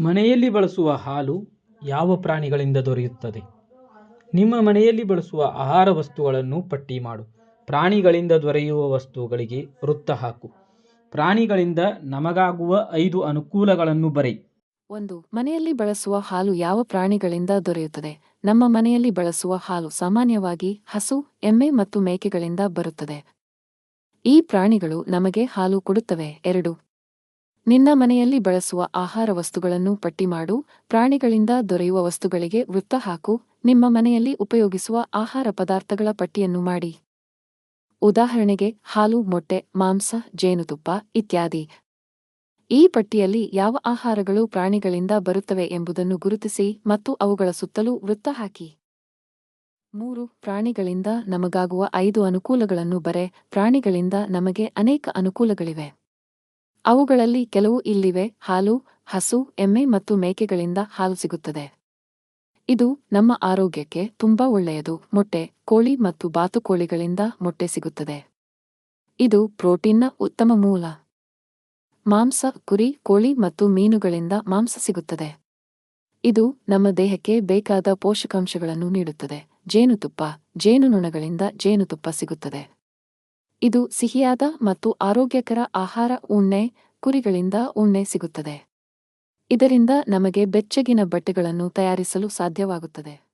ಮನೆಯಲ್ಲಿ ಬಳಸುವ ಹಾಲು ಯಾವ ಪ್ರಾಣಿಗಳಿಂದ ದೊರೆಯುತ್ತದೆ? ನಿಮ್ಮ ಮನೆಯಲ್ಲಿ ಬಳಸುವ ಆಹಾರ ವಸ್ತುಗಳನ್ನು ಪಟ್ಟಿ ಮಾಡು. ಪ್ರಾಣಿಗಳಿಂದ ದೊರೆಯುವ ವಸ್ತುಗಳಿಗೆ ವೃತ್ತ ಹಾಕು. ಪ್ರಾಣಿಗಳಿಂದ ನಮಗಾಗುವ ಐದು ಅನುಕೂಲಗಳನ್ನು ಬರೆ. ಒಂದು, ಮನೆಯಲ್ಲಿ ಬಳಸುವ ಹಾಲು ಯಾವ ಪ್ರಾಣಿಗಳಿಂದ ದೊರೆಯುತ್ತದೆ? ನಮ್ಮ ಮನೆಯಲ್ಲಿ ಬಳಸುವ ಹಾಲು ಸಾಮಾನ್ಯವಾಗಿ ಹಸು, ಎಮ್ಮೆ ಮತ್ತು ಮೇಕೆಗಳಿಂದ ಬರುತ್ತದೆ. ಈ ಪ್ರಾಣಿಗಳು ನಮಗೆ ಹಾಲು ಕೊಡುತ್ತವೆ. ಎರಡು ನಿನ್ನ ಮನೆಯಲ್ಲಿ ಬಳಸುವ ಆಹಾರ ವಸ್ತುಗಳನ್ನು ಪಟ್ಟಿ ಮಾಡು, ಪ್ರಾಣಿಗಳಿಂದ ದೊರೆಯುವ ವಸ್ತುಗಳಿಗೆ ವೃತ್ತ ಹಾಕು, ನಿಮ್ಮ ಮನೆಯಲ್ಲಿ ಉಪಯೋಗಿಸುವ ಆಹಾರ ಪದಾರ್ಥಗಳ ಪಟ್ಟಿಯನ್ನು ಮಾಡಿ. ಉದಾಹರಣೆಗೆ, ಹಾಲು, ಮೊಟ್ಟೆ, ಮಾಂಸ, ಜೇನುತುಪ್ಪ ಇತ್ಯಾದಿ. ಈ ಪಟ್ಟಿಯಲ್ಲಿ ಯಾವ ಆಹಾರಗಳು ಪ್ರಾಣಿಗಳಿಂದ ಬರುತ್ತವೆ ಎಂಬುದನ್ನು ಗುರುತಿಸಿ ಮತ್ತು ಅವುಗಳ ಸುತ್ತಲೂ ವೃತ್ತ ಹಾಕಿ. ಮೂರು, ಪ್ರಾಣಿಗಳಿಂದ ನಮಗಾಗುವ ಐದು ಅನುಕೂಲಗಳನ್ನು ಬರೆ, ಪ್ರಾಣಿಗಳಿಂದ ನಮಗೆ ಅನೇಕ ಅನುಕೂಲಗಳಿವೆ. ಅವುಗಳಲ್ಲಿ ಕೆಲವು ಇಲ್ಲಿವೆ, ಹಾಲು, ಹಸು, ಎಮ್ಮೆ ಮತ್ತು ಮೇಕೆಗಳಿಂದ ಹಾಲು ಸಿಗುತ್ತದೆ. ಇದು ನಮ್ಮ ಆರೋಗ್ಯಕ್ಕೆ ತುಂಬಾ ಒಳ್ಳೆಯದು. ಮೊಟ್ಟೆ, ಕೋಳಿ ಮತ್ತು ಬಾತುಕೋಳಿಗಳಿಂದ ಮೊಟ್ಟೆ ಸಿಗುತ್ತದೆ. ಇದು ಪ್ರೋಟೀನ್ನ ಉತ್ತಮ ಮೂಲ. ಮಾಂಸ, ಕುರಿ, ಕೋಳಿ ಮತ್ತು ಮೀನುಗಳಿಂದ ಮಾಂಸ ಸಿಗುತ್ತದೆ. ಇದು ನಮ್ಮ ದೇಹಕ್ಕೆ ಬೇಕಾದ ಪೋಷಕಾಂಶಗಳನ್ನು ನೀಡುತ್ತದೆ. ಜೇನುತುಪ್ಪ, ಜೇನುನೊಣಗಳಿಂದ ಜೇನುತುಪ್ಪ ಸಿಗುತ್ತದೆ. ಇದು ಸಿಹಿಯಾದ ಮತ್ತು ಆರೋಗ್ಯಕರ ಆಹಾರ, ಉಣ್ಣೆ, ಕುರಿಗಳಿಂದ ಉಣ್ಣೆ ಸಿಗುತ್ತದೆ. ಇದರಿಂದ ನಮಗೆ ಬೆಚ್ಚಗಿನ ಬಟ್ಟೆಗಳನ್ನು ತಯಾರಿಸಲು ಸಾಧ್ಯವಾಗುತ್ತದೆ.